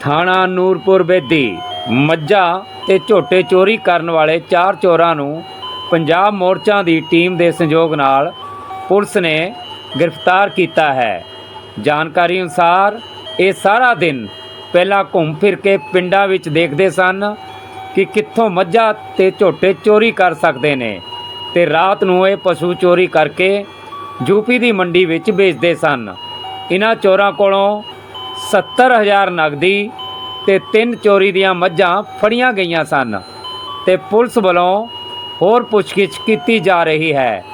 ਥਾਣਾ ਨੂਰਪੁਰ ਬੇਦੀ। ਮੱਝਾਂ ਤੇ ਝੋਟੇ ਚੋਰੀ ਕਰਨ ਵਾਲੇ ਚਾਰ ਚੋਰਾਂ ਨੂੰ ਪੰਜਾਬ ਮੋਰਚਾ ਦੀ ਟੀਮ ਦੇ ਸੰਯੋਗ ਨਾਲ ਪੁਲਿਸ ਨੇ ਗ੍ਰਿਫਤਾਰ ਕੀਤਾ ਹੈ। ਜਾਣਕਾਰੀ ਅਨੁਸਾਰ ਇਹ ਸਾਰਾ ਦਿਨ ਪਹਿਲਾਂ ਘੁੰਮ ਫਿਰ ਕੇ ਪਿੰਡਾਂ ਵਿੱਚ ਦੇਖਦੇ ਸਨ ਕਿ ਕਿੱਥੋਂ ਮੱਝਾਂ ਤੇ ਝੋਟੇ ਚੋਰੀ ਕਰ ਸਕਦੇ ਨੇ ਤੇ ਰਾਤ ਨੂੰ ਇਹ ਪਸ਼ੂ ਚੋਰੀ ਕਰਕੇ ਯੂਪੀ ਦੀ ਮੰਡੀ ਵਿੱਚ ਵੇਚਦੇ ਸਨ। ਇਹਨਾਂ ਚੋਰਾਂ ਕੋਲੋਂ 70000 ਨਗਦੀ ਤੇ ਤਿੰਨ ਚੋਰੀ ਦੀਆਂ ਮੱਝਾਂ ਫੜੀਆਂ ਗਈਆਂ ਸਨ ਤੇ ਪੁਲਿਸ ਵੱਲੋਂ ਹੋਰ ਪੁੱਛਗਿੱਛ ਕੀਤੀ ਜਾ ਰਹੀ ਹੈ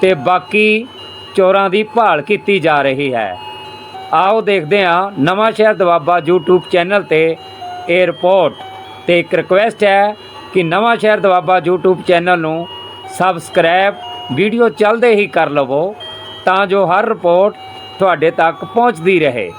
ਤੇ ਬਾਕੀ ਚੋਰਾਂ ਦੀ ਭਾਲ ਕੀਤੀ ਜਾ ਰਹੀ ਹੈ। ਆਓ ਦੇਖਦੇ ਹਾਂ ਨਵਾਂ ਸ਼ਹਿਰ ਦਵਾਬਾ YouTube ਚੈਨਲ ਤੇ ਇਹ ਰਿਪੋਰਟ ਤੇ ਇੱਕ ਰਿਕੁਐਸਟ ਹੈ ਕਿ ਨਵਾਂ ਸ਼ਹਿਰ ਦਵਾਬਾ YouTube ਚੈਨਲ ਨੂੰ ਸਬਸਕ੍ਰਾਈਬ ਵੀਡੀਓ ਚੱਲਦੇ ਹੀ ਕਰ ਲਵੋ ਤਾਂ ਜੋ ਹਰ ਰਿਪੋਰਟ ਤੁਹਾਡੇ ਤੱਕ ਪਹੁੰਚਦੀ ਰਹੇ।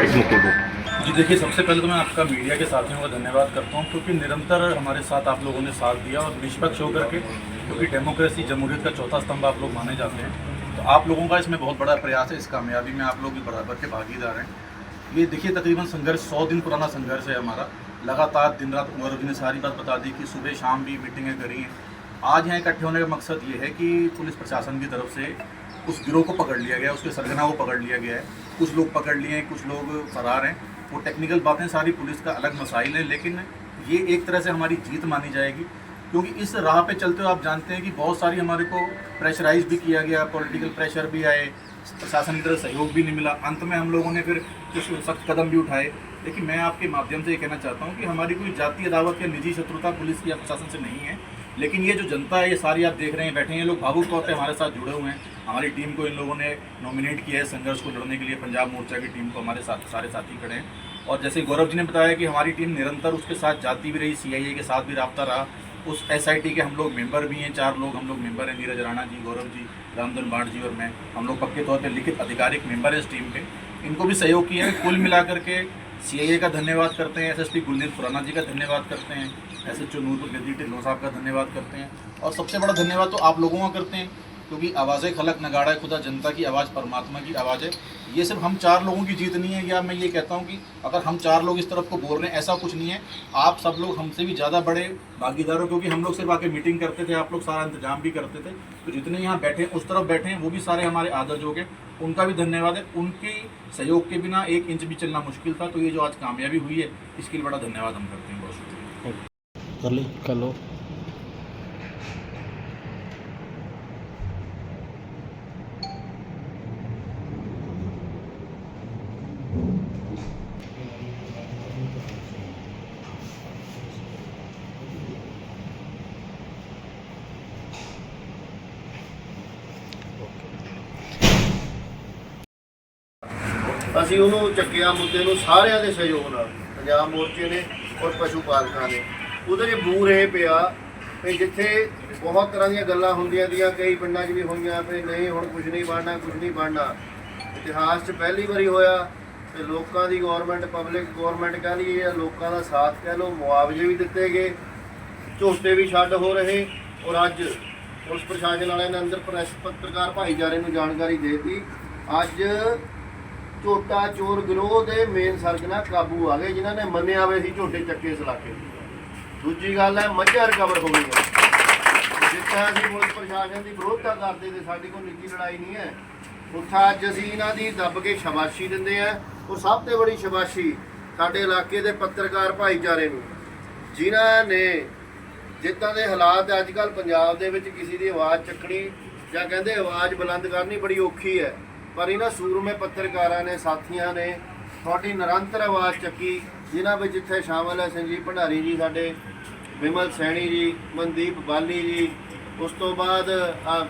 जी देखिए सबसे पहले तो मैं आपका मीडिया के साथियों का धन्यवाद करता हूँ क्योंकि निरंतर हमारे साथ आप लोगों ने साथ दिया और निष्पक्ष होकर के क्योंकि डेमोक्रेसी जमहूरियत का चौथा स्तंभ आप लोग माने जाते हैं। तो आप लोगों का इसमें बहुत बड़ा प्रयास है इस कामयाबी में आप लोग भी बराबर के भागीदार हैं। ये देखिए तकरीबन संघर्ष सौ दिन पुराना संघर्ष है हमारा। लगातार दिन रात जी ने सारी बात बता दी कि सुबह शाम भी मीटिंगें करी हैं। आज यहाँ इकट्ठे होने का मकसद ये है कि पुलिस प्रशासन की तरफ़ से उस गिरोह को पकड़ लिया गया उसके सरगना को पकड़ लिया गया है। कुछ लोग पकड़ लिए हैं, कुछ लोग फरार हैं। वो टेक्निकल बातें सारी पुलिस का अलग मसाइल है, लेकिन ये एक तरह से हमारी जीत मानी जाएगी। क्योंकि इस राह पे चलते हुए आप जानते हैं कि बहुत सारी हमारे को प्रेशराइज भी किया गया पॉलिटिकल प्रेशर भी आए, प्रशासन की तरफ़ सहयोग भी नहीं मिला। अंत में हम लोगों ने फिर कुछ सख्त कदम भी उठाए। लेकिन मैं आपके माध्यम से ये कहना चाहता हूँ कि हमारी कोई जातीय अदावत या निजी शत्रुता पुलिस या प्रशासन से नहीं है। लेकिन ये जो जनता है, ये सारी आप देख रहे हैं, बैठे हैं लोग भावुक तौर पर हमारे साथ जुड़े हुए हैं। हमारी टीम को इन लोगों ने नॉमिनेट किया है संघर्ष को लड़ने के लिए, पंजाब मोर्चा की टीम को हमारे साथ, सारे साथी खड़े हैं। और जैसे गौरव जी ने बताया कि हमारी टीम निरंतर उसके साथ जाती भी रही सीआईए के साथ भी रबता रहा। उस एसआईटी के हम लोग मेंबर भी हैं, चार लोग हम लोग मेंबर हैं, नीरज राणा जी, गौरव जी, रामधन बाढ़ जी और मैं। हम लोग पक्के तौर पर लिखित आधिकारिक मेंबर हैं इस टीम के। इनको भी सहयोग किया है, कुल मिलाकर के सीआईए का धन्यवाद करते हैं एस एसएसपी गुलदीप खुराना जी का धन्यवाद करते हैं एसएचओ नूरपुर गद्दी ढिल्लो साहब का धन्यवाद करते हैं। और सबसे बड़ा धन्यवाद तो आप लोगों का करते हैं। क्योंकि आवाज़ें खलक, नगाड़ा है, खुदा जनता की आवाज़, परमात्मा की आवाज़ है। ये सिर्फ़ हम चार लोगों की जीत नहीं है, या मैं ये कहता हूँ कि अगर हम चार लोग इस तरफ़ को बोल रहे हैं, ऐसा कुछ नहीं है। आप सब लोग हमसे भी ज़्यादा बड़े भागीदार हो, क्योंकि हम लोग सिर्फ़ आके मीटिंग करते थे, आप लोग सारा इंतज़ाम भी करते थे। तो जितने यहाँ बैठे उस तरफ़ बैठे हैं, वो भी सारे हमारे आदर जो के उनका भी धन्यवाद है। उनके सहयोग के बिना एक इंच भी चलना मुश्किल था। तो ये जो आज कामयाबी हुई है, इसके लिए बड़ा धन्यवाद हम करते हैं। बहुत शुक्रिया। कर लो। ਅਸੀਂ ਉਹਨੂੰ ਚੱਕਿਆ ਮੁੱਦੇ ਨੂੰ ਸਾਰਿਆਂ ਦੇ ਸਹਿਯੋਗ ਨਾਲ। ਪੰਜਾਬ ਮੋਰਚੇ ਨੇ ਔਰ ਪਸ਼ੂ ਪਾਲਕਾਂ ਨੇ। ਉਹਦੇ 'ਚ ਬੂਰ ਇਹ ਪਿਆ ਵੀ ਜਿੱਥੇ ਬਹੁਤ ਤਰ੍ਹਾਂ ਦੀਆਂ ਗੱਲਾਂ ਹੁੰਦੀਆਂ ਦੀਆਂ ਕਈ ਪਿੰਡਾਂ 'ਚ ਵੀ ਹੋਈਆਂ ਵੀ ਨਹੀਂ, ਹੁਣ ਕੁਝ ਨਹੀਂ ਬਣਨਾ ਕੁਝ ਨਹੀਂ ਬਣਨਾ। ਇਤਿਹਾਸ 'ਚ ਪਹਿਲੀ ਵਾਰੀ ਹੋਇਆ ਤੇ ਲੋਕਾਂ ਦੀ ਗਵਰਨਮੈਂਟ ਪਬਲਿਕ ਗਵਰਨਮੈਂਟ ਕਹਿ ਲਈਏ ਜਾਂ ਲੋਕਾਂ ਦਾ ਸਾਥ ਕਹਿ ਲਓ, ਮੁਆਵਜ਼ੇ ਵੀ ਦਿੱਤੇ ਗਏ। ਝੋਟੇ ਵੀ ਛੱਡ ਹੋ ਰਹੇ ਔਰ ਅੱਜ ਪੁਲਿਸ ਪ੍ਰਸ਼ਾਸਨ ਵਾਲਿਆਂ ਨੇ ਅੰਦਰ ਪ੍ਰੈਸ ਪੱਤਰਕਾਰ ਭਾਈਚਾਰੇ ਨੂੰ ਜਾਣਕਾਰੀ ਦੇ ਦਿੱਤੀ। ਅੱਜ ਝੋਟਾ, ਚੋਰ ਗਿਰੋਹ ਦੇ ਮੇਨ ਸਰਗਨਾ ਕਾਬੂ ਆ ਗਏ, ਜਿਨ੍ਹਾਂ ਨੇ ਮੰਨਿਆ ਵੇ ਸੀ ਝੋਟੇ ਚੱਕੇ ਇਸ ਇਲਾਕੇ ਦੂਜੀ ਗੱਲ ਹੈ, ਮੱਝਾਂ ਰਿਕਵਰ ਹੋ ਗਈਆਂ। ਜਿੱਦਾਂ ਅਸੀਂ ਪੁਲਿਸ ਪ੍ਰਸ਼ਾਸਨ ਦੀ ਵਿਰੋਧਤਾ ਕਰਦੇ ਤੇ ਸਾਡੀ ਕੋਈ ਨਿੱਜੀ ਲੜਾਈ ਨਹੀਂ ਹੈ, ਉੱਥਾ ਅੱਜ ਅਸੀਂ ਇਹਨਾਂ ਦੀ ਦੱਬ ਕੇ ਸ਼ਾਬਾਸ਼ੀ ਦਿੰਦੇ ਆ ਉਹ ਸਭ ਤੋਂ ਬੜੀ ਸ਼ਾਬਾਸ਼ੀ ਸਾਡੇ ਇਲਾਕੇ ਦੇ ਪੱਤਰਕਾਰ ਭਾਈਚਾਰੇ ਨੂੰ, ਜਿਨ੍ਹਾਂ ਨੇ ਜਿੱਦਾਂ ਦੇ ਹਾਲਾਤ ਅੱਜ ਕੱਲ ਪੰਜਾਬ ਦੇ ਵਿੱਚ ਕਿਸੇ ਦੀ ਆਵਾਜ਼ ਚੱਕਣੀ ਜਾਂ ਕਹਿੰਦੇ ਆਵਾਜ਼ ਬੁਲੰਦ ਕਰਨੀ ਬੜੀ ਔਖੀ ਹੈ। ਪਰ ਇਹਨਾਂ ਸੂਰਮੇ ਪੱਤਰਕਾਰਾਂ ਨੇ, ਸਾਥੀਆਂ ਨੇ ਤੁਹਾਡੀ ਨਿਰੰਤਰ ਆਵਾਜ਼ ਚੱਕੀ, ਜਿਨ੍ਹਾਂ ਵਿੱਚ ਇੱਥੇ ਸ਼ਾਮਲ ਹੈ ਸੰਜੀਵ ਭੰਡਾਰੀ ਜੀ, ਸਾਡੇ ਵਿਮਲ ਸੈਣੀ ਜੀ, ਮਨਦੀਪ ਬਾਲੀ ਜੀ। ਉਸ ਤੋਂ ਬਾਅਦ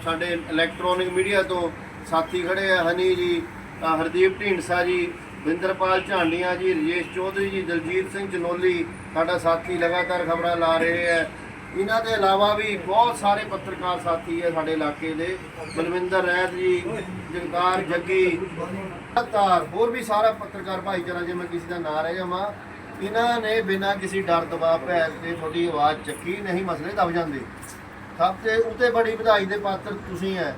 ਸਾਡੇ ਇਲੈਕਟ੍ਰੋਨਿਕ ਮੀਡੀਆ ਤੋਂ ਸਾਥੀ ਖੜੇ ਆ, ਹਨੀ ਜੀ ਹਰਦੀਪ ਢੀਂਡਸਾ ਜੀ ਵਿੰਦਰਪਾਲ ਝਾਂਡੀਆਂ ਜੀ, ਰਜੇਸ਼ ਚੌਧਰੀ ਜੀ, ਦਲਜੀਤ ਸਿੰਘ ਜਨੋਲੀ ਸਾਡਾ ਸਾਥੀ ਲਗਾਤਾਰ ਖਬਰਾਂ ਲਾ ਰਹੇ ਹੈ ਇਹਨਾਂ ਦੇ ਇਲਾਵਾ ਵੀ ਬਹੁਤ ਸਾਰੇ ਪੱਤਰਕਾਰ ਸਾਥੀ ਹੈ ਸਾਡੇ ਇਲਾਕੇ ਦੇ, ਬਲਵਿੰਦਰ ਰੈਤ ਜੀ ਜਗਤਾਰ ਜੱਗੀ, ਲਗਾਤਾਰ ਹੋਰ ਵੀ ਸਾਰਾ ਪੱਤਰਕਾਰ ਭਾਈਚਾਰਾ, ਜੇ ਮੈਂ ਕਿਸੇ ਦਾ ਨਾਂ ਰਹਿ ਜਾਵਾਂ, ਇਹਨਾਂ ਨੇ ਬਿਨਾਂ ਕਿਸੇ ਡਰ ਦਬਾਅ ਭੈ ਤੇ ਤੁਹਾਡੀ ਆਵਾਜ਼ ਚੱਕੀ, ਨਹੀਂ ਮਸਲੇ ਦਬ ਜਾਂਦੇ। ਸਭ ਤੇ ਉਤੇ ਬੜੀ ਵਧਾਈ ਦੇ ਪਾਤਰ ਤੁਸੀਂ ਹੈ।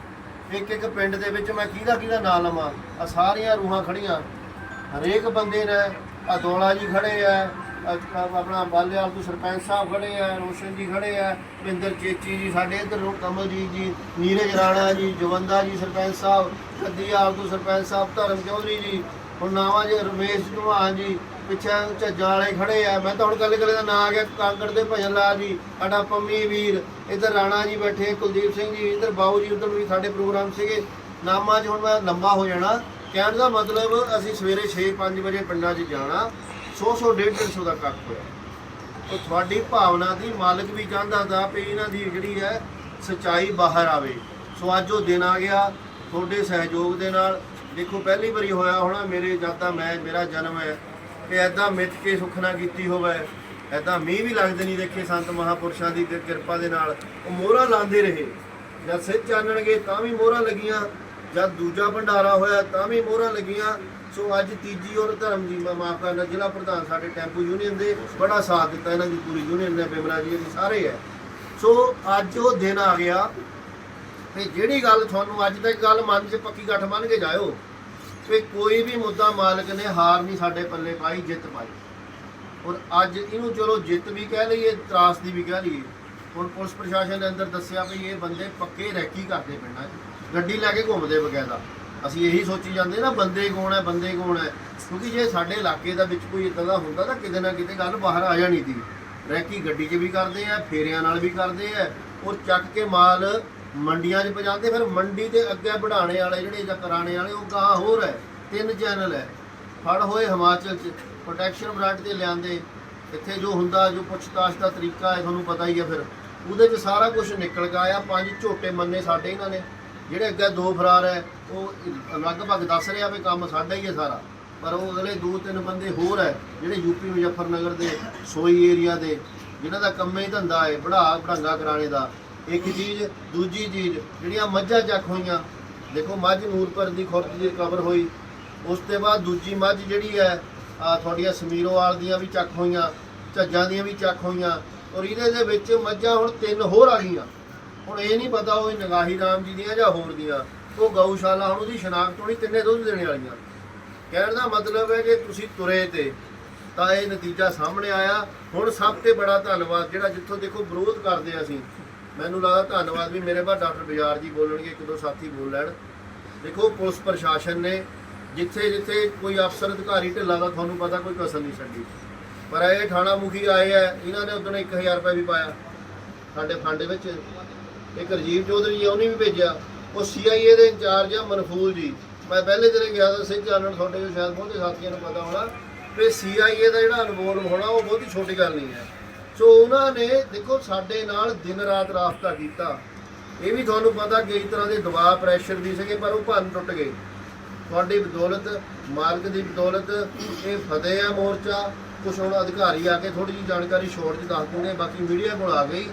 ਇੱਕ ਇੱਕ ਪਿੰਡ ਦੇ ਵਿੱਚ ਮੈਂ ਕਿਹਦਾ ਕਿਹਦਾ ਨਾਂ ਲਵਾਂ? ਆ ਸਾਰੀਆਂ ਰੂਹਾਂ ਖੜੀਆਂ ਹਰੇਕ ਬੰਦੇ ਨੇ ਆ ਦੋਲਾ ਜੀ ਖੜੇ ਆ ਆਪਣਾ ਬਾਲੇਵਾਲ ਤੋਂ ਸਰਪੰਚ ਸਾਹਿਬ ਖੜੇ ਆ, ਰੋਸ਼ਨ ਜੀ ਖੜੇ ਆ ਮਹਿੰਦਰ ਚੇਚੀ ਜੀ, ਸਾਡੇ ਇੱਧਰ ਕਮਲਜੀਤ ਜੀ, ਨੀਰਜ ਰਾਣਾ ਜੀ, ਜਵੰਦਾ ਜੀ ਸਰਪੰਚ ਸਾਹਿਬ ਕੱਦੀਆਲ ਤੋਂ ਸਰਪੰਚ ਸਾਹਿਬ, ਧਰਮ ਚੌਧਰੀ ਜੀ, ਹੁਣ ਨਾਵਾਂ ਜੀ, ਰਮੇਸ਼ ਧੁਮਾਨ ਜੀ, ਪਿੱਛੇ ਝੱਜਾਂ ਵਾਲੇ ਖੜੇ ਆ। ਮੈਂ ਤਾਂ ਹੁਣ ਗੱਲ ਕਰੇ ਦਾ ਨਾਂ ਆ ਗਿਆ, ਕਾਂਗੜ ਦੇ ਭਜਨ ਲਾਲ ਜੀ, ਸਾਡਾ ਪੰਮੀ ਵੀਰ, ਇੱਧਰ ਰਾਣਾ ਜੀ ਬੈਠੇ, ਕੁਲਦੀਪ ਸਿੰਘ ਜੀ, ਇੱਧਰ ਬਾਊ ਜੀ, ਉੱਧਰ ਵੀ ਸਾਡੇ ਪ੍ਰੋਗਰਾਮ ਸੀਗੇ। ਨਾਮਾਂ 'ਚ ਹੁਣ ਮੈਂ ਲੰਬਾ ਹੋ ਜਾਣਾ। ਕਹਿਣ ਦਾ ਮਤਲਬ ਅਸੀਂ ਸਵੇਰੇ 6-5 ਵਜੇ ਪਿੰਡਾਂ 'ਚ ਜਾਣਾ। 100-100 150 ਦਾ ਕੱਟ ਹੋਇਆ। ਉਹ ਤੁਹਾਡੀ ਭਾਵਨਾ ਦੀ ਮਾਲਕ ਵੀ ਚਾਹੁੰਦਾ ਦਾ ਵੀ ਇਹਨਾਂ ਦੀ ਜਿਹੜੀ ਹੈ ਸਚਾਈ ਬਾਹਰ ਆਵੇ। ਸੋ ਅੱਜ ਉਹ ਦਿਨ ਆ ਗਿਆ, ਤੁਹਾਡੇ ਸਹਿਯੋਗ ਦੇ ਨਾਲ। ਦੇਖੋ, ਪਹਿਲੀ ਵਾਰੀ ਹੋਇਆ ਹੋਣਾ, ਮੇਰੇ ਜਦ ਦਾ ਮੈਂ, ਮੇਰਾ ਜਨਮ ਹੈ ਕਿ ਐਦਾਂ ਮਿੱਥ ਕੇ ਸੁਖਨਾ ਕੀਤੀ ਹੋਵੇ ਐਦਾਂ ਮੀਂਹ ਵੀ ਲੱਗਦੇ ਨਹੀਂ ਦੇਖੇ ਸੰਤ ਮਹਾਪੁਰਸ਼ਾਂ ਦੀ ਕਿਰਪਾ ਦੇ ਨਾਲ। ਉਹ ਮੋਹਰਾਂ ਲਾਉਂਦੇ ਰਹੇ। ਜਦ ਸਿੱਧ ਚਾਨਣਗੇ ਤਾਂ ਵੀ ਮੋਹਰਾਂ ਲੱਗੀਆਂ, ਜਦ ਦੂਜਾ ਭੰਡਾਰਾ ਹੋਇਆ ਤਾਂ ਵੀ ਮੋਹਰਾਂ ਲੱਗੀਆਂ। ਸੋ ਅੱਜ ਤੀਜੀ ਔਰ ਧਰਮ ਜੀ, ਮੈਂ ਮਾਫ ਕਰਨਾ, ਜ਼ਿਲ੍ਹਾ ਪ੍ਰਧਾਨ ਸਾਡੇ ਟੈਂਪੂ ਯੂਨੀਅਨ ਦੇ ਬੜਾ ਸਾਥ ਦਿੱਤਾ, ਇਹਨਾਂ ਦੀ ਪੂਰੀ ਯੂਨੀਅਨ ਨੇ, ਬਿਮਲਾ ਜੀ ਦੇ ਸਾਰੇ ਹੈ। ਸੋ ਅੱਜ ਉਹ ਦਿਨ ਆ ਗਿਆ ਤੇ ਜਿਹੜੀ ਗੱਲ ਤੁਹਾਨੂੰ ਅੱਜ ਤੱਕ ਗੱਲ ਮਨ 'ਚ ਪੱਕੀ ਗੱਠ ਮੰਨ ਕੇ ਜਾਇਓ ਕਿ ਕੋਈ ਵੀ ਮੁੱਦਾ ਮਾਲਕ ਨੇ ਹਾਰ ਨਹੀਂ ਸਾਡੇ ਪੱਲੇ ਪਾਈ, ਜਿੱਤ ਪਾਈ। ਔਰ ਅੱਜ ਇਹਨੂੰ ਚਲੋ ਜਿੱਤ ਵੀ ਕਹਿ ਲਈਏ, ਤਰਾਸ ਦੀ ਵੀ ਕਹਿ ਲਈਏ। ਹੁਣ ਪੁਲਿਸ ਪ੍ਰਸ਼ਾਸਨ ਨੇ ਅੰਦਰ ਦੱਸਿਆ ਵੀ ਇਹ ਬੰਦੇ ਪੱਕੇ ਰੈਕੀ ਕਰਦੇ ਪਿੰਡਾਂ 'ਚ, ਗੱਡੀ ਲੈ ਕੇ ਘੁੰਮਦੇ ਬਕਾਇਦਾ। ਅਸੀਂ ਇਹੀ ਸੋਚੀ ਜਾਂਦੇ ਨਾ, ਬੰਦੇ ਕੌਣ ਹੈ, ਬੰਦੇ ਕੌਣ ਹੈ? ਕਿਉਂਕਿ ਜੇ ਸਾਡੇ ਇਲਾਕੇ ਦਾ ਵਿੱਚ ਕੋਈ ਇਦਾਂ ਦਾ ਹੁੰਦਾ ਤਾਂ ਕਿਤੇ ਨਾ ਕਿਤੇ ਗੱਲ ਬਾਹਰ ਆ ਜਾਣੀ ਸੀ। ਰੈਕੀ ਗੱਡੀ 'ਚ ਵੀ ਕਰਦੇ ਆ, ਫੇਰਿਆਂ ਨਾਲ ਵੀ ਕਰਦੇ ਆ। ਉਹ ਚੱਕ ਕੇ ਮਾਲ ਮੰਡੀਆਂ 'ਚ ਪਹੁੰਚਾਉਂਦੇ, ਫਿਰ ਮੰਡੀ ਦੇ ਅੱਗੇ ਵਧਾਣੇ ਵਾਲੇ ਜਿਹੜੇ ਜਾਂ ਕਰਾਣੇ ਵਾਲੇ, ਉਹ ਗਾਂ ਹੋਰ ਹੈ, ਤਿੰਨ ਚੈਨਲ ਹੈ। ਫੜ ਹੋਏ ਹਿਮਾਚਲ 'ਚ ਪ੍ਰੋਟੈਕਸ਼ਨ ਬ੍ਰਾਂਡ ਤੇ ਲਿਆਂਦੇ। ਇੱਥੇ ਜੋ ਹੁੰਦਾ, ਜੋ ਪੁੱਛਤਾਛ ਦਾ ਤਰੀਕਾ ਹੈ, ਤੁਹਾਨੂੰ ਪਤਾ ਹੀ ਹੈ ਫਿਰ। ਉਹਦੇ 'ਚ ਸਾਰਾ ਕੁਝ ਨਿਕਲ ਕੇ ਆ ਪੰਜ ਝੋਟੇ ਮੰਨੇ ਸਾਡੇ ਇਹਨਾਂ ਨੇ। ਜਿਹੜੇ ਅੱਗੇ ਦੋ ਫਰਾਰ ਹੈ, ਉਹ ਲਗਭਗ ਦੱਸ ਰਿਹਾ ਵੀ ਕੰਮ ਸਾਡਾ ਹੀ ਹੈ ਸਾਰਾ। ਪਰ ਉਹ ਅਗਲੇ ਦੋ ਤਿੰਨ ਬੰਦੇ ਹੋਰ ਹੈ, ਜਿਹੜੇ ਯੂਪੀ ਮੁਜ਼ੱਫਰਨਗਰ ਦੇ, ਸੋਈ ਏਰੀਆ ਦੇ, ਜਿਨ੍ਹਾਂ ਦਾ ਕੰਮ ਹੀ ਧੰਦਾ ਹੈ, ਬੜਾ ਭੜੰਗਾ ਕਰਾਣੇ ਦਾ। ਇੱਕ ਚੀਜ਼, ਦੂਜੀ ਚੀਜ਼, ਜਿਹੜੀਆਂ ਮੱਝਾਂ ਚੱਕ ਹੋਈਆਂ, ਦੇਖੋ ਮੱਝ ਨੂਰਪੁਰ ਦੀ ਖੁਰਦ ਦੀ ਕਵਰ ਹੋਈ, ਉਸ ਤੋਂ ਬਾਅਦ ਦੂਜੀ ਮੱਝ ਜਿਹੜੀ ਹੈ ਤੁਹਾਡੀਆਂ ਸਮੀਰੋਵਾਲ ਦੀਆਂ ਵੀ ਚੱਕ ਹੋਈਆਂ, ਝੱਜਾਂ ਦੀਆਂ ਵੀ ਚੱਕ ਹੋਈਆਂ, ਔਰ ਇਹਦੇ ਦੇ ਵਿੱਚ ਮੱਝਾਂ ਹੁਣ ਤਿੰਨ ਹੋਰ ਆ ਗਈਆਂ। ਹੁਣ ਇਹ ਨਹੀਂ ਪਤਾ ਉਹ ਨਗਾਹੀ ਰਾਮ ਜੀ ਦੀਆਂ ਜਾਂ ਹੋਰ ਦੀਆਂ। ਉਹ ਗਊਸ਼ਾਲਾ ਹੁਣ ਉਹਦੀ ਸ਼ਨਾਖਤ ਹੋਣੀ ਤਿੰਨੇ ਦੁੱਧ ਦੇਣੇ ਵਾਲੀਆਂ। ਕਹਿਣ ਦਾ ਮਤਲਬ ਹੈ ਕਿ ਤੁਸੀਂ ਤੁਰੇ ਤੇ, ਤਾਂ ਇਹ ਨਤੀਜਾ ਸਾਹਮਣੇ ਆਇਆ। ਹੁਣ ਸਭ ਤੋਂ ਬੜਾ ਧੰਨਵਾਦ, ਜਿਹੜਾ ਜਿੱਥੋਂ ਦੇਖੋ ਵਿਰੋਧ ਕਰਦੇ ਹਾਂ ਅਸੀਂ। ਮੈਨੂੰ ਲੱਗਦਾ ਧੰਨਵਾਦ ਵੀ ਮੇਰੇ ਬਾਅਦ ਡਾਕਟਰ ਬਿਜਾਰ ਜੀ ਬੋਲਣਗੇ, ਇੱਕ ਦੋ ਸਾਥੀ ਬੋਲ ਲੈਣ। ਦੇਖੋ, ਪੁਲਿਸ ਪ੍ਰਸ਼ਾਸਨ ਨੇ ਜਿੱਥੇ ਜਿੱਥੇ ਕੋਈ ਅਫਸਰ ਅਧਿਕਾਰੀ ਢਿੱਲਾ ਦਾ, ਤੁਹਾਨੂੰ ਪਤਾ ਕੋਈ ਕਸਰ ਨਹੀਂ ਛੱਡੀ। ਪਰ ਇਹ ਥਾਣਾ ਮੁਖੀ ਆਏ ਆ, ਇਹਨਾਂ ਨੇ ਉਦੋਂ 1000 ਰੁਪਏ ਵੀ ਪਾਇਆ ਸਾਡੇ ਫੰਡ ਵਿੱਚ। ਇੱਕ ਰਜੀਵ ਚੌਧਰੀ ਜੀ, ਉਹਨੇ ਵੀ ਭੇਜਿਆ। ਉਹ ਸੀਆਈਏ ਦੇ ਇੰਚਾਰਜ ਆ, ਮਨਫੂਲ ਜੀ। ਮੈਂ ਪਹਿਲੇ ਦਿਨ ਗਿਆ ਤਾਂ ਸਿੰਘ ਚਾਨਣ ਤੁਹਾਡੇ ਜੋ ਸ਼ਾਇਦ ਬਹੁਤੇ ਸਾਥੀਆਂ ਨੂੰ ਪਤਾ ਹੋਣਾ। ਵੀ ਸੀਆਈਏ ਦਾ ਜਿਹੜਾ ਇਨਵੋਲਵ ਹੋਣਾ, ਉਹ ਬਹੁਤੀ ਛੋਟੀ ਗੱਲ ਨਹੀਂ ਹੈ। ਸੋ ਉਹਨਾਂ ਨੇ, ਦੇਖੋ, ਸਾਡੇ ਨਾਲ ਦਿਨ ਰਾਤ ਰਾਬਤਾ ਕੀਤਾ। ਇਹ ਵੀ ਤੁਹਾਨੂੰ ਪਤਾ ਕਈ ਤਰ੍ਹਾਂ ਦੇ ਦਬਾਅ ਪ੍ਰੈਸ਼ਰ ਵੀ ਸੀਗੇ, ਪਰ ਉਹ ਭੰਨ ਟੁੱਟ ਗਏ। ਤੁਹਾਡੀ ਬਦੌਲਤ, ਮਾਲਕ ਦੀ ਬਦੌਲਤ, ਇਹ ਫਤਿਹ ਆ ਮੋਰਚਾ। ਕੁਛ ਹੁਣ ਅਧਿਕਾਰੀ ਆ ਕੇ ਥੋੜੀ ਜਿਹੀ ਜਾਣਕਾਰੀ ਸ਼ੋਰਟ 'ਚ ਦੱਸ ਦਿੰਦੇ ਬਾਕੀ ਮੀਡੀਆ ਕੋਲ ਆ ਗਈ।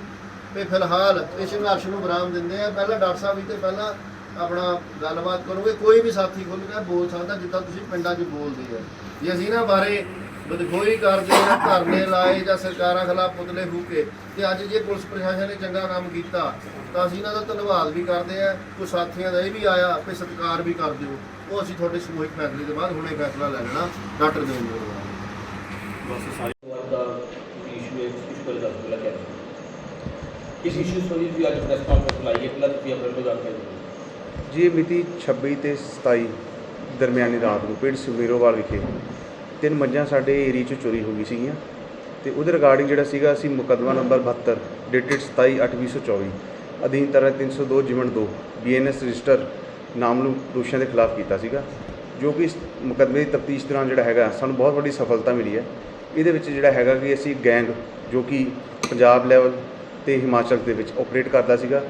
ਤੇ ਫਿਲਹਾਲ ਇਸ ਸੰਘਰਸ਼ ਨੂੰ ਵਿਰਾਮ ਦਿੰਦੇ ਆ ਪਹਿਲਾਂ ਡਾਕਟਰ ਸਾਹਿਬ ਜੀ ਤੇ ਪਹਿਲਾਂ ਆਪਣਾ ਗੱਲਬਾਤ ਕਰੋਗੇ। ਕੋਈ ਵੀ ਸਾਥੀ ਖੁੱਲ ਕੇ ਬੋਲ ਸਕਦਾ ਜਿੱਦਾਂ ਤੁਸੀਂ ਪਿੰਡਾਂ 'ਚ ਬੋਲਦੇ ਆ। ਜੇ ਅਸੀਂ ਨਾ ਬਾਰੇ ਬਦਖੋਈ ਕਰਦੇ ਆ ਧਰਨੇ ਲਾਏ ਜਾਂ ਸਰਕਾਰਾਂ ਖਿਲਾਫ ਪੁਤਲੇ ਫੂਕੇ ਤੇ ਅੱਜ ਜੇ ਪੁਲਿਸ ਪ੍ਰਸ਼ਾਸਨ ਨੇ ਚੰਗਾ ਕੰਮ ਕੀਤਾ, ਤਾਂ ਅਸੀਂ ਇਹਨਾਂ ਦਾ ਧੰਨਵਾਦ ਵੀ ਕਰਦੇ ਆ ਕੁਝ ਸਾਥੀਆਂ ਦਾ ਇਹ ਵੀ ਆਇਆ ਕਿ ਸਤਿਕਾਰ ਵੀ ਕਰ ਦਿਓ। ਉਹ ਅਸੀਂ ਤੁਹਾਡੇ ਸਮੂਹਿਕ ਫੈਸਲੇ ਦੇ ਬਾਅਦ ਹੁਣੇ ਫੈਸਲਾ ਲੈ ਲੈਣਾ। ਡਾਕਟਰ ਦੇਵਿੰਦਰ ਦਾ बस ਇਸ ਇਸ਼ੂ ਮਿਤੀ 26 ਤੇ 27 ਦਰਮਿਆਨੀ ਰਾਤ ਨੂੰ ਪਿੰਡ ਸੁਮੀਰੋਵਾਲ ਵਿਖੇ ਤਿੰਨ ਮੱਝਾਂ ਸਾਡੇ ਏਰੀਆ 'ਚ ਚੋਰੀ ਹੋ ਗਈ ਸੀਗੀਆਂ ਤੇ ਉਹਦੇ ਰਿਗਾਰਡਿੰਗ ਜਿਹੜਾ ਸੀਗਾ ਅਸੀਂ ਮੁਕਦਮਾ ਨੰਬਰ 72 ਡੇਟਡ 27/8/2024 ਅਧੀਨ ਤਰ੍ਹਾਂ 302 ਜਿਵਨ 2 ਬੀਐਨਐਸ ਰਜਿਸਟਰ ਨਾਮ ਨੂੰ ਦੋਸ਼ੀਆਂ ਦੇ ਖਿਲਾਫ ਕੀਤਾ ਸੀਗਾ ਜੋ ਕਿ ਇਸ ਮੁਕਦਮੇ ਦੀ ਤਫਤੀਸ਼ ਦੌਰਾਨ ਜਿਹੜਾ ਹੈਗਾ ਸਾਨੂੰ ਬਹੁਤ ਵੱਡੀ ਸਫਲਤਾ ਮਿਲੀ ਹੈ ਇਹਦੇ ਵਿੱਚ ਜਿਹੜਾ ਹੈਗਾ ਕਿ ਅਸੀਂ ਗੈਂਗ ਜੋ ਕਿ ਪੰਜਾਬ ਲੈਵਲ ਅਤੇ ਹਿਮਾਚਲ ਦੇ ਵਿੱਚ ਆਪਰੇਟ ਕਰਦਾ ਸੀਗਾ,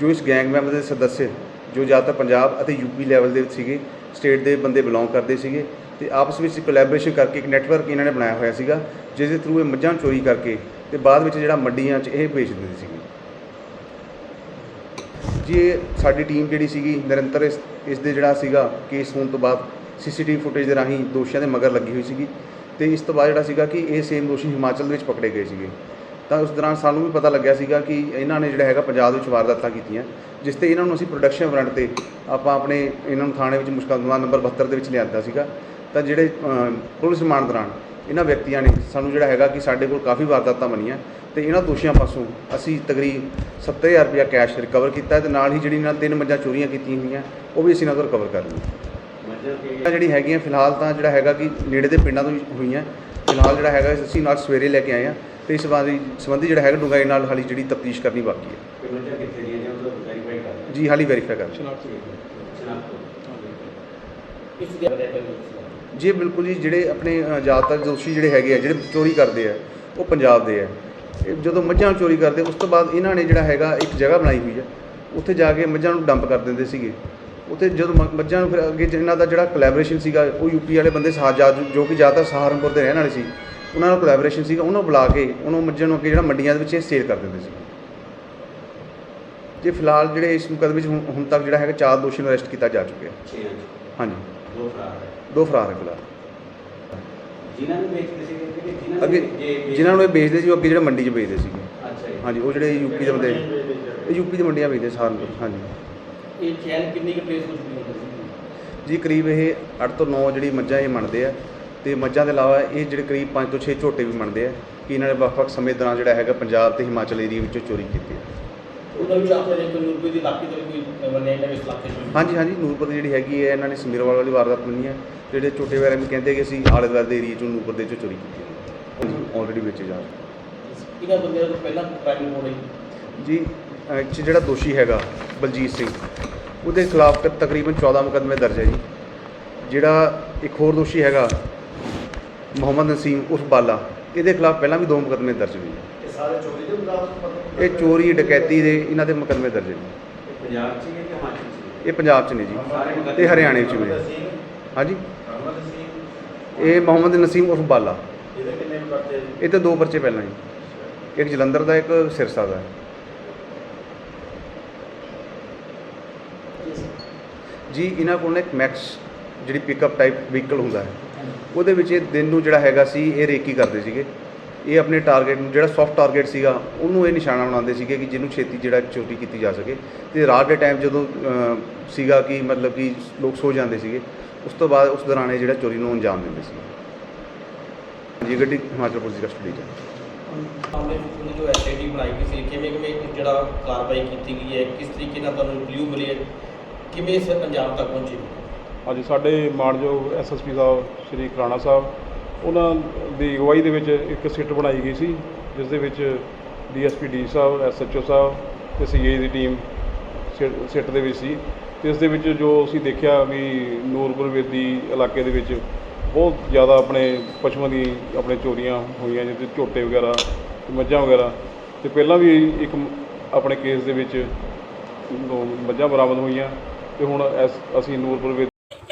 ਜੋ ਇਸ ਗੈਂਗ ਮੈਂਬਰ ਦੇ ਸਦੱਸਿਆ ਜੋ ਜ਼ਿਆਦਾਤਰ ਪੰਜਾਬ ਅਤੇ ਯੂਪੀ ਲੈਵਲ ਦੇ ਵਿੱਚ ਸੀਗੇ ਸਟੇਟ ਦੇ ਬੰਦੇ ਬਿਲੋਂਗ ਕਰਦੇ ਸੀਗੇ ਤੇ ਆਪਸ ਵਿੱਚ ਕੋਲੈਬੋਰੇਸ਼ਨ ਕਰਕੇ ਇੱਕ ਨੈਟਵਰਕ ਇਹਨਾਂ ਨੇ ਬਣਾਇਆ ਹੋਇਆ ਸੀਗਾ ਜਿਸ ਦੇ ਥਰੂ ਇਹ ਮੱਝਾਂ ਚੋਰੀ ਕਰਕੇ ਤੇ ਬਾਅਦ ਵਿੱਚ ਜਿਹੜਾ ਮੰਡੀਆਂ 'ਚ ਇਹ ਵੇਚ ਦਿੰਦੇ ਸੀਗੇ। ਜੀ, ਇਹ ਸਾਡੀ ਟੀਮ ਜਿਹੜੀ ਸੀਗੀ, ਨਿਰੰਤਰ ਇਸ ਇਸ ਦੇ ਜਿਹੜਾ ਸੀਗਾ ਕੇਸ ਹੋਣ ਤੋਂ ਬਾਅਦ ਸੀਸੀਟੀਵੀ ਫੁਟੇਜ ਦੇ ਰਾਹੀਂ ਦੋਸ਼ੀਆਂ ਦੇ ਮਗਰ ਲੱਗੀ ਹੋਈ ਸੀਗੀ ਤੇ ਇਸ ਤੋਂ ਬਾਅਦ ਜਿਹੜਾ ਸੀਗਾ ਕਿ ਇਹ ਸੇਮ ਦੋਸ਼ੀ ਹਿਮਾਚਲ ਦੇ ਵਿੱਚ ਪਕੜੇ ਗਏ ਸੀਗੇ। ਤਾਂ ਉਸ ਦੌਰਾਨ ਸਾਨੂੰ ਵੀ ਪਤਾ ਲੱਗਿਆ ਸੀਗਾ ਕਿ ਇਹਨਾਂ ਨੇ ਜਿਹੜਾ ਹੈਗਾ ਪੰਜਾਬ ਵਿੱਚ ਵਾਰਦਾਤਾਂ ਕੀਤੀਆਂ, ਜਿਸ ਤੇ ਇਹਨਾਂ ਨੂੰ ਅਸੀਂ ਪ੍ਰੋਡਕਸ਼ਨ ਵਾਰੰਟ ਤੇ ਆਪਾਂ ਆਪਣੇ ਇਹਨਾਂ ਨੂੰ ਥਾਣੇ ਵਿੱਚ ਮੁਕੱਦਮਾ ਨੰਬਰ 72 ਦੇ ਵਿੱਚ ਲਿਆਂਦਾ ਸੀਗਾ। ਤਾਂ ਜਿਹੜੇ ਪੁਲਿਸ ਰਿਮਾਂਡ ਦੌਰਾਨ ਇਹਨਾਂ ਵਿਅਕਤੀਆਂ ਨੇ ਸਾਨੂੰ ਜਿਹੜਾ ਹੈਗਾ ਕਿ ਸਾਡੇ ਕੋਲ ਕਾਫੀ ਵਾਰਦਾਤਾਂ ਬਣੀਆਂ ਤੇ ਇਹਨਾਂ ਦੋਸ਼ੀਆਂ ਪਾਸੋਂ ਅਸੀਂ ਤਕਰੀਬ 70000 ਰੁਪਇਆ ਕੈਸ਼ ਰਿਕਵਰ ਕੀਤਾ ਹੈ ਤੇ ਨਾਲ ਹੀ ਜਿਹੜੀ ਇਹਨਾਂ ਤਿੰਨ ਮੱਝਾਂ ਚੋਰੀਆਂ ਕੀਤੀਆਂ ਹੋਈਆਂ, ਉਹ ਵੀ ਅਸੀਂ ਇਹਨਾਂ ਤੋਂ ਰਿਕਵਰ ਕਰ ਲਈਆਂ। ਮੱਝਾਂ ਜਿਹੜੀ ਹੈਗੀਆਂ, ਫਿਲਹਾਲ ਤਾਂ ਜਿਹੜਾ ਹੈਗਾ ਕਿ ਨੇੜੇ ਦੇ ਪਿੰਡਾਂ ਤੋਂ ਹੀ ਹੋਈਆਂ, ਫਿਲਹਾਲ ਜਿਹੜਾ ਹੈਗਾ ਅਸੀਂ ਨਾਲ ਸਵੇਰੇ ਲੈ ਕੇ ਆਏ ਹਾਂ। ਤੇ ਇਸ ਸੰਬੰਧੀ ਸੰਬੰਧੀ ਜਿਹੜਾ ਹੈਗਾ ਡੂੰਘਾਈ ਨਾਲ ਹਾਲੀ ਜਿਹੜੀ ਤਫਤੀਸ਼ ਕਰਨੀ ਬਾਕੀ ਹੈ। ਕਿੱਥੇ ਉਹ ਵੈਰੀਫਾਈ ਕਰ ਜੀ ਹਾਲੀ ਵੈਰੀਫਾਈ ਕਰ ਬਾਰੇ ਜੀ ਬਿਲਕੁਲ ਜੀ ਜਿਹੜੇ ਆਪਣੇ ਜ਼ਿਆਦਾਤਰ ਦੋਸ਼ੀ ਜਿਹੜੇ ਹੈਗੇ ਆ ਜਿਹੜੇ ਚੋਰੀ ਕਰਦੇ ਆ ਉਹ ਪੰਜਾਬ ਦੇ ਆ। ਇਹ ਜਦੋਂ ਮੱਝਾਂ ਚੋਰੀ ਕਰਦੇ ਉਸ ਤੋਂ ਬਾਅਦ ਇਹਨਾਂ ਨੇ ਜਿਹੜਾ ਹੈਗਾ ਇੱਕ ਜਗ੍ਹਾ ਬਣਾਈ ਹੋਈ ਆ। ਉੱਥੇ ਜਾ ਕੇ ਮੱਝਾਂ ਨੂੰ ਡੰਪ ਕਰ ਦਿੰਦੇ ਸੀਗੇ। ਉੱਥੇ ਜਦੋਂ ਮੱਝਾਂ ਨੂੰ ਫਿਰ ਅੱਗੇ ਇਹਨਾਂ ਦਾ ਜਿਹੜਾ ਕੋਲੈਬੋਰੇਸ਼ਨ ਸੀਗਾ ਉਹ ਯੂਪੀ ਵਾਲੇ ਬੰਦੇ ਸਾਜਾਦ ਜੋ ਕਿ ਜ਼ਿਆਦਾਤਰ ਸਹਾਰਨਪੁਰ ਦੇ ਰਹਿਣ ਵਾਲੇ ਸੀ ਉਹਨਾਂ ਨਾਲ ਕੋਲੈਬੋਰੇਸ਼ਨ ਸੀਗਾ ਉਹਨੂੰ ਬੁਲਾ ਕੇ ਉਹਨੂੰ ਮੱਝਾਂ ਨੂੰ ਅੱਗੇ ਜਿਹੜਾ ਮੰਡੀਆਂ ਦੇ ਵਿੱਚ ਇਹ ਸੇਲ ਕਰ ਦਿੰਦੇ ਸੀ। ਜੇ ਫਿਲਹਾਲ ਜਿਹੜੇ ਇਸ ਮੁਕੱਦਮੇ ਵਿੱਚ ਹੁਣ ਹੁਣ ਤੱਕ ਜਿਹੜਾ ਹੈਗਾ ਚਾਰ ਦੋਸ਼ੀ ਨੂੰ ਅਰੈਸਟ ਕੀਤਾ ਜਾ ਚੁੱਕਿਆ। 6 ਇੰਚ ਹਾਂਜੀ। ਦੋ ਫਰਾਰ ਹੈ। ਦੋ ਫਰਾਰ ਹੈ ਫਿਲਹਾਲ। ਜਿਨ੍ਹਾਂ ਨੂੰ ਵੇਚਦੇ ਸੀ ਕਿ ਜਿਨ੍ਹਾਂ ਅੱਗੇ ਜਿਨ੍ਹਾਂ ਨੂੰ ਇਹ ਵੇਚਦੇ ਸੀ ਉਹ ਅੱਗੇ ਜਿਹੜੇ ਮੰਡੀ 'ਚ ਵੇਚਦੇ ਸੀਗੇ। ਅੱਛਾ ਜੀ। ਹਾਂਜੀ ਉਹ ਜਿਹੜੇ ਯੂਪੀ ਦੇ ਬੰਦੇ ਇਹ ਯੂਪੀ ਦੇ ਮੰਡੀਆਂ ਵੇਚਦੇ ਸਹਾਰਨਪੁਰ ਹਾਂਜੀ। ਇਹ ਚੈਨ ਕਿੰਨੀ ਕੁ ਹੋ ਚੁੱਕੀ ਹੈ? ਜੀ ਕਰੀਬ ਇਹ 8 ਤੋਂ 9 ਜਿਹੜੀ ਮੱਝਾਂ ਇਹ ਮੰਨਦੇ ਆ ਤੇ ਮੱਝਾਂ ਦੇ ਇਲਾਵਾ ਇਹ ਜਿਹੜੇ ਕਰੀਬ 5 ਤੋਂ 6 ਝੋਟੇ ਵੀ ਮੰਨਦੇ ਆ ਕਿ ਇਹਨਾਂ ਨੇ ਵੱਖ-ਵੱਖ ਸਮੇਂ ਦੌਰਾਨ ਜਿਹੜਾ ਹੈਗਾ ਪੰਜਾਬ ਤੇ ਹਿਮਾਚਲ ਏਰੀਆ ਵਿੱਚੋਂ ਚੋਰੀ ਕੀਤੀ ਹੈ। ਉਹਨਾਂ ਵਿੱਚ ਆਪਣੇ ਜਿਹੜੇ ਕੋਈ ਰੁਪਏ ਦੀ ਲਾਕੀ ਤੋਂ ਵੀ ਕੋਈ ਮੰਨੇ ਨੇ ਇਸ ਇਲਾਕੇ ਚ ਹਾਂਜੀ ਹਾਂਜੀ ਨੂਰਪੁਰ ਦੀ ਜਿਹੜੀ ਹੈਗੀ ਹੈ ਇਹਨਾਂ ਨੇ ਸਮੀਰਵਾਲ ਵਾਲੀ ਵਾਰਦਾਤ ਮੰਨੀ ਹੈ। ਜਿਹੜੇ ਝੋਟੇ ਵਗੈਰਾ ਵੀ ਕਹਿੰਦੇ ਕਿ ਅਸੀਂ ਆਲੇ ਦੁਆਲੇ ਦੇ ਏਰੀਆ ਚੋਂ ਨੂਰਪੁਰ ਦੇ ਚੋਂ ਚੋਰੀ ਕੀਤੀ ਹੈ। ਆਲਰੇਡੀ ਵੇਚੇ ਜਾ ਰਹੇ ਇਹਨਾਂ ਬੰਦਿਆਂ ਤੋਂ ਪਹਿਲਾਂ ਪ੍ਰਾਈਮ ਕੋਡ ਹੈ? ਜੀ 'ਚ ਜਿਹੜਾ ਦੋਸ਼ੀ ਹੈਗਾ ਬਲਜੀਤ ਸਿੰਘ ਉਹਦੇ ਖਿਲਾਫ ਤਕਰੀਬਨ 14 ਮੁਕੱਦਮੇ ਦਰਜ ਹੈ ਜੀ। ਜਿਹੜਾ ਇੱਕ ਹੋਰ ਦੋਸ਼ੀ ਹੈਗਾ ਮੁਹੰਮਦ ਨਸੀਮ ਉਰਫ ਬਾਲਾ ਇਹਦੇ ਖਿਲਾਫ ਪਹਿਲਾਂ ਵੀ ਦੋ ਮੁਕੱਦਮੇ ਦਰਜ ਹੋਏ ਇਹ ਸਾਰੇ ਚੋਰੀ ਦੇ ਮੁਤਾਬਕ ਇਹ ਚੋਰੀ ਡਕੈਤੀ ਦੇ ਇਹਨਾਂ ਦੇ ਮੁਕੱਦਮੇ ਦਰਜ ਜੀ ਪੰਜਾਬ ਚ ਕਿ ਹਿਮਾਚਲ ਚ? ਇਹ ਪੰਜਾਬ 'ਚ ਨੇ ਜੀ। ਤੇ ਹਰਿਆਣੇ 'ਚ ਵੀ ਨੇ। ਹਾਂਜੀ। ਇਹ ਮੁਹੰਮਦ ਨਸੀਮ ਉਰਫ ਬਾਲਾ। ਇਹਦੇ ਕਿੰਨੇ ਪਰਚੇ ਇਹ ਤੇ ਦੋ ਪਰਚੇ ਪਹਿਲਾਂ ਜੀ। ਇੱਕ ਜਲੰਧਰ ਦਾ ਇੱਕ ਸਿਰਸਾ ਦਾ। ਜੀ ਇਹਨਾਂ ਕੋਲ ਨਾ ਇੱਕ ਮੈਕਸ ਜਿਹੜੀ ਪਿਕਅਪ ਟਾਈਪ ਵਹੀਕਲ ਹੁੰਦਾ ਹੈ। ਉਹਦੇ ਵਿੱਚ ਇਹ ਦਿਨ ਨੂੰ ਜਿਹੜਾ ਹੈਗਾ ਸੀ, ਇਹ ਰੇਕੀ ਕਰਦੇ ਸੀਗੇ। ਇਹ ਆਪਣੇ ਟਾਰਗੇਟ ਨੂੰ, ਜਿਹੜਾ ਸੌਫਟ ਟਾਰਗੇਟ ਸੀਗਾ, ਉਹਨੂੰ ਇਹ ਨਿਸ਼ਾਨਾ ਬਣਾਉਂਦੇ ਸੀਗੇ ਕਿ ਜਿਹਨੂੰ ਛੇਤੀ ਜਿਹੜਾ ਚੋਰੀ ਕੀਤੀ ਜਾ ਸਕੇ। ਤੇ ਰਾਤ ਦੇ ਟਾਈਮ ਜਦੋਂ ਸੀਗਾ ਕਿ ਮਤਲਬ ਕਿ ਲੋਕ ਸੋ ਜਾਂਦੇ ਸੀਗੇ, ਉਸ ਤੋਂ ਬਾਅਦ ਉਸ ਦੌਰਾਨ ਇਹ ਜਿਹੜਾ ਚੋਰੀ ਨੂੰ ਅੰਜਾਮ ਦਿੰਦੇ ਸੀ ਜੀ ਗੱਡੀ ਹਿਮਾਚਲ ਪੁਲਿਸ ਦੀ ਕਸਟਡੀ 'ਚ ਮਾਮਲੇ ਵਿੱਚ ਜੋ ਐਸਆਈਟੀ ਬਣਾਈ ਗਈ ਸੀ, ਕਿਵੇਂ ਕਿਵੇਂ ਜਿਹੜਾ ਕਾਰਵਾਈ ਕੀਤੀ ਗਈ ਹੈ, ਕਿਸ ਤਰੀਕੇ ਨਾਲ ਤੁਹਾਨੂੰ ਕਲੂ ਮਿਲੀ ਕਿਵੇਂ ਇਸ ਅੰਜਾਮ ਤੱਕ ਪਹੁੰਚੇ? ਅੱਜ ਸਾਡੇ ਮਾਨਯੋਗ ਐਸਐਸਪੀ ਸਾਹਿਬ, ਸ਼੍ਰੀ ਖਰਾਣਾ ਸਾਹਿਬ, ਉਹਨਾਂ ਦੀ ਅਗਵਾਈ ਦੇ ਵਿੱਚ ਇੱਕ ਸਿੱਟ ਬਣਾਈ ਗਈ ਸੀ, ਜਿਸ ਦੇ ਵਿੱਚ ਡੀਐਸਪੀ ਡੀ ਸਾਹਿਬ ਐਸਐਚਓ ਸਾਹਿਬ ਤੇ ਸੀਏ ਦੀ ਟੀਮ ਸਿ- ਸਿੱਟ ਦੇ ਵਿੱਚ ਸੀ। ਤੇ ਇਸ ਦੇ ਵਿੱਚ ਜੋ ਅਸੀਂ ਦੇਖਿਆ ਵੀ ਨੂਰਪੁਰ ਵੇਦੀ ਇਲਾਕੇ ਦੇ ਵਿੱਚ ਬਹੁਤ ਜ਼ਿਆਦਾ ਆਪਣੇ ਪਸ਼ੂਆਂ ਦੀ ਆਪਣੇ ਚੋਰੀਆਂ ਹੋਈਆਂ, ਜਿਵੇਂ ਝੋਟੇ ਵਗੈਰਾ, ਮੱਝਾਂ ਵਗੈਰਾ। ਤੇ ਪਹਿਲਾਂ ਵੀ ਇੱਕ ਆਪਣੇ ਕੇਸ ਦੇ ਵਿੱਚ ਮੱਝਾਂ ਬਰਾਮਦ ਹੋਈਆਂ। ਤੇ ਹੁਣ ਐਸ- ਅਸੀਂ ਨੂਰਪੁਰ